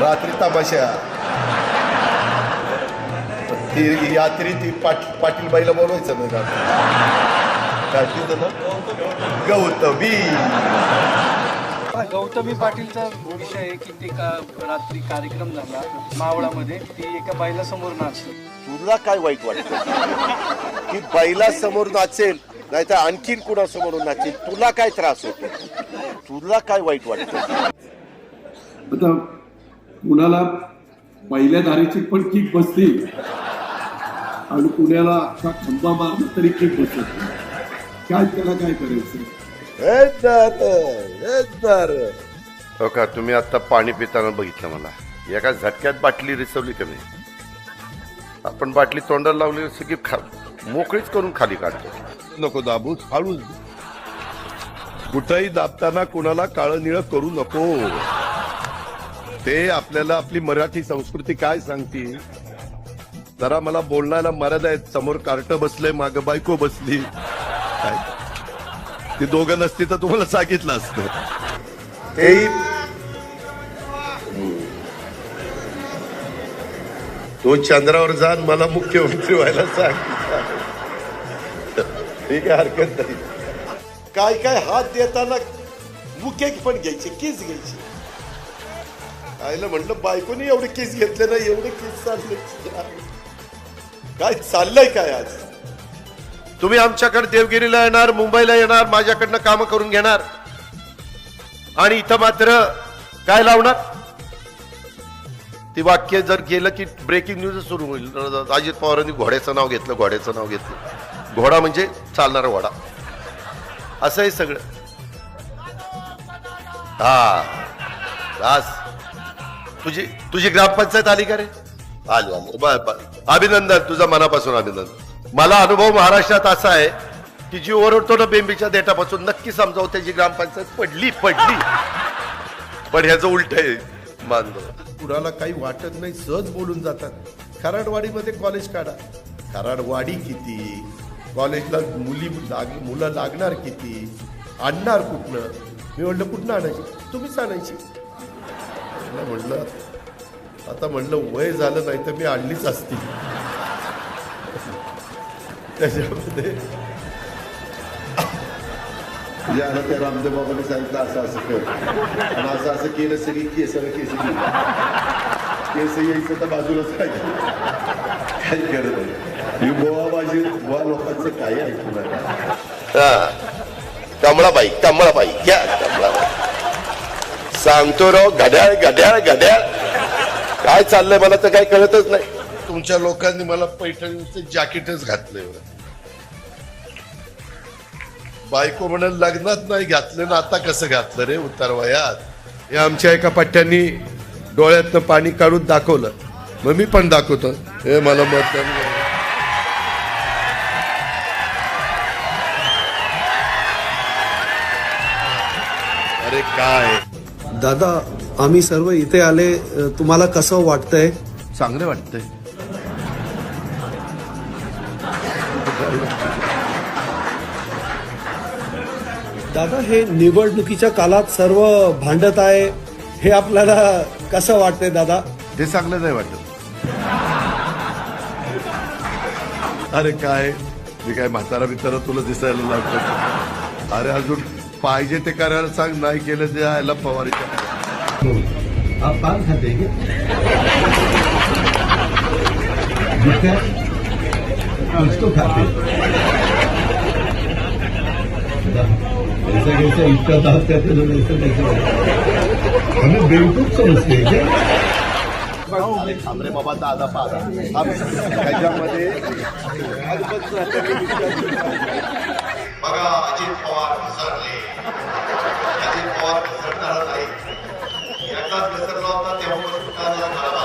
रात्री तमाशा. ती यात्री ती पाट पाटील बाईला बोलवायचं रात्री तिचं ना गौतमी. गौतमी पाटीलचा विषय आहे की ते का रात्री कार्यक्रम झाला मावळामध्ये ती एका बाईला समोर नाचली तुला काय वाईट वाटतं? की बैला समोर नाचेल नाहीतर आणखीन कुणासमोर नाचेल तुला काय त्रास होतो? तुला काय वाईट वाटतं? आता कुणाला पहिल्या धारेची पण किक बसली आणि कुणाला अख्खा खंबा मारला तरी किक बसत नाही. काय त्याला काय करायचं? हो का तुम्ही आता पाणी पिताना बघितलं मला. एका झटक्यात बाटली रिसवली का नाही? आपण बाटली तोंडाला लावली असं की खा मोकळीच करून खाली काढतो. नको दाबूच हळूच कुठंही दाबताना कुणाला काळं निळं करू नको. ते आपल्याला आपली मराठी संस्कृती काय सांगते जरा मला बोलण्याला मर्यादा आहेत. समोर कार्ट बसलंय माग बायको बसली. काय? ती दोघं नसती तर तुम्हाला सांगितलं असतं. हे तो चंद्रावर जाण मला मुख्यमंत्री व्हायला सांग. ठीक आहे हरकत नाही. काय काय हात देताना मुके पण घ्यायचे किस घ्यायची? आईला म्हटलं बायकोनी एवढे केस घेतले ना एवढे केस चालले. काय चाललंय काय आज? तुम्ही आमच्याकडे देवगिरीला येणार मुंबईला येणार माझ्याकडनं काम करून घेणार. आणि इथं मात्र काय लावणार? ती वाक्य जर गेलं की ब्रेकिंग न्यूज सुरू होईल. अजित पवारांनी घोड्याचं नाव घेतलं घोड्याचं नाव घेतलं. घोडा म्हणजे चालणारा घोडा असं हे सगळं. हा. बस तुझी तुझी ग्रामपंचायत आली का रे? आली आली. बर बर अभिनंदन तुझा मनापासून अभिनंदन. मला अनुभव महाराष्ट्रात असा आहे की जी ओरडतो ना बेंबीच्या देठापासून नक्की समजावं त्याची ग्रामपंचायत पडली पडली. पण ह्याचं उलट आहे मानलं कुणाला काही वाटत नाही सहज बोलून जातात. कराडवाडीमध्ये कॉलेज काढा. कराडवाडी किती? कॉलेजला मुली लाग मुलं लागणार किती? आणणार कुठनं? मी म्हणलं कुठनं आणायची? तुम्हीच आणायची. मला म्हणलं आता म्हणलं वय झालं नाही तर मी आणलीच असती. त्याच्यामध्ये म्हणजे आता त्या रामदेव बाबांनी सांगितलं असं असं कर. आणि असं असं केलं सगळी केस केस केस यायचं तर बाजूलाच काय काय करत आहे ही गोवा बाजी गोवा लोकांचं काय ऐकू नका. कमळाबाई कमळाबाई घ्या कमळाबाई. सांगतो राव घड्याळ घड्याळ घड्याळ काय चाललंय मला तर काय कळतच नाही. तुमच्या लोकांनी मला पैठणीचं जॅकेटच घातलंय बायको म्हणाल लग्नात नाही घातलं ना आता कसं घातलं रे उतारवयात हे आमच्या एका पट्ट्यांनी डोळ्यातनं पाणी काढून दाखवलं. मग मी पण दाखवतो. हे मला मत अरे काय? दादा आम्ही सर्व इथे आले तुम्हाला कसं वाटतंय? चांगलं वाटतंय. दादा हे निवडणुकीच्या काळात सर्व भांडत आहे हे आपल्याला कसं वाटतंय दादा? ते चांगलं नाही वाटत. अरे काय मी काय म्हातारा बितारा तुला दिसायला लागतो अरे अजून पाहिजे ते करायला सांग नाही केलं ते यायला फवारीच्या आप पान खाते उसको खाते ऐसा कैसे इतना दांत कहते लोग ऐसा कैसे हमें बेवकूफ समझते हैं क्या? थांबरे बाबा दादा पादा त्याच्यामध्ये बघा अजित पवार घसरले. अजित पवार घसरणार नाही याचाच घसरला होता तेव्हा काल